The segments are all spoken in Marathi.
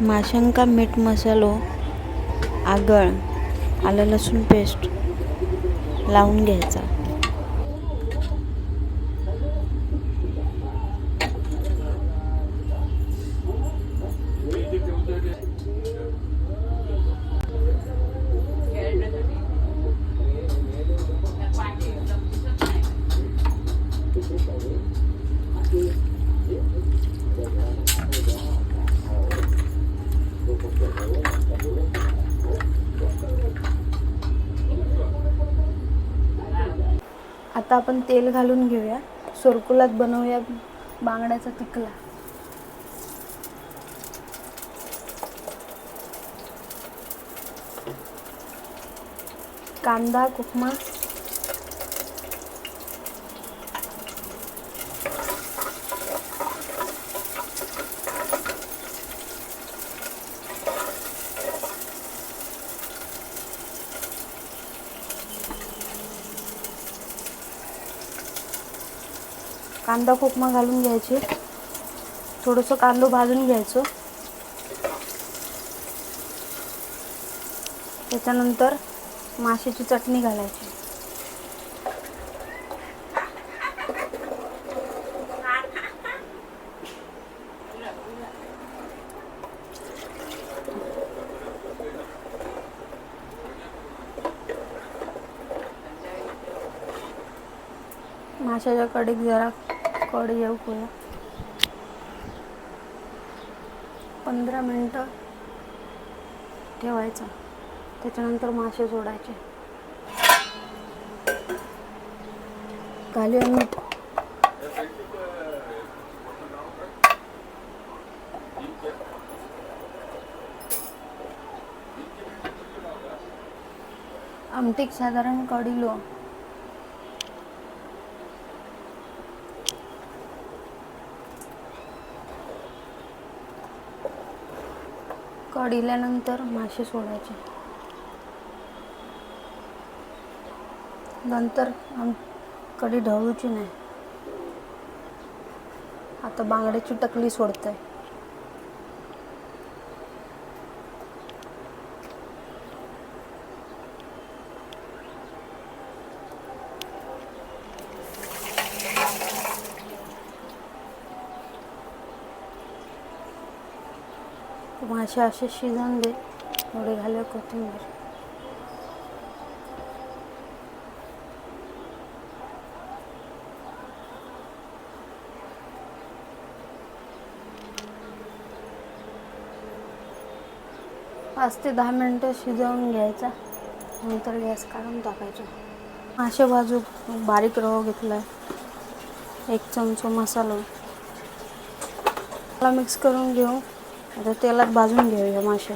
माशांका मीठ मसालो आगळ आलं लसूण पेस्ट लावून घ्यायचा. आता आपण तेल घालून घेऊया. सोरकुलात बनवूया बांगड्याचा तिकला कांदा कुकमा कांदा कोकमा घालून घ्यायचे. थोडंसं कांदो भाजून घ्यायचं. त्याच्यानंतर माशाची चटणी घालायची. माशाच्या कडेक जरा कढी येऊ पुया पंधरा मिनटं ठेवायचं. त्याच्यानंतर मासे सोडायचे घालूया मीठ आमटीक साधारण कढीलो कढील्यानंतर मासे सोडायचे. नंतर आम कढी ढवळूची नाही. आता बांगड्याची टकली सोडते मासे असे शिजवून दे थोडे घालूया कोथिंबीर पाच ते दहा मिनटं शिजवून घ्यायचा नंतर गॅस काढून टाकायचा मासे बाजू बारीक रवा घेतला एक चमचा मसाला मिक्स करून घेऊ आता तेलात भाजून घेऊया मासे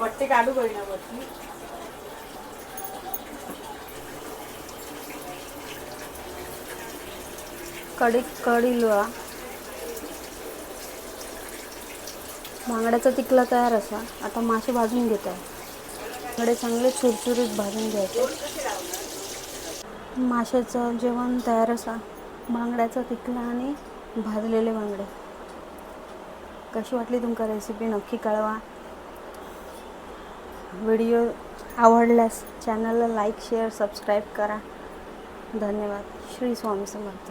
पट्टे काढू ना वरती. कढी कढी लोळा. बांगड्याचा तिकला तयार असा. आता मासे भाजून घेत आहे थोडे चांगले चुरचुरीत भाजून घ्यायचे. माशाचं जेवण तयार असा. बांगड्याचा पिकला आणि भाजलेले बांगडे. कशी वाटली तुमका रेसिपी नक्की कळवा. व्हिडिओ आवडल्यास चॅनलला लाईक शेअर सबस्क्राईब करा. धन्यवाद. श्री स्वामी समर्थ.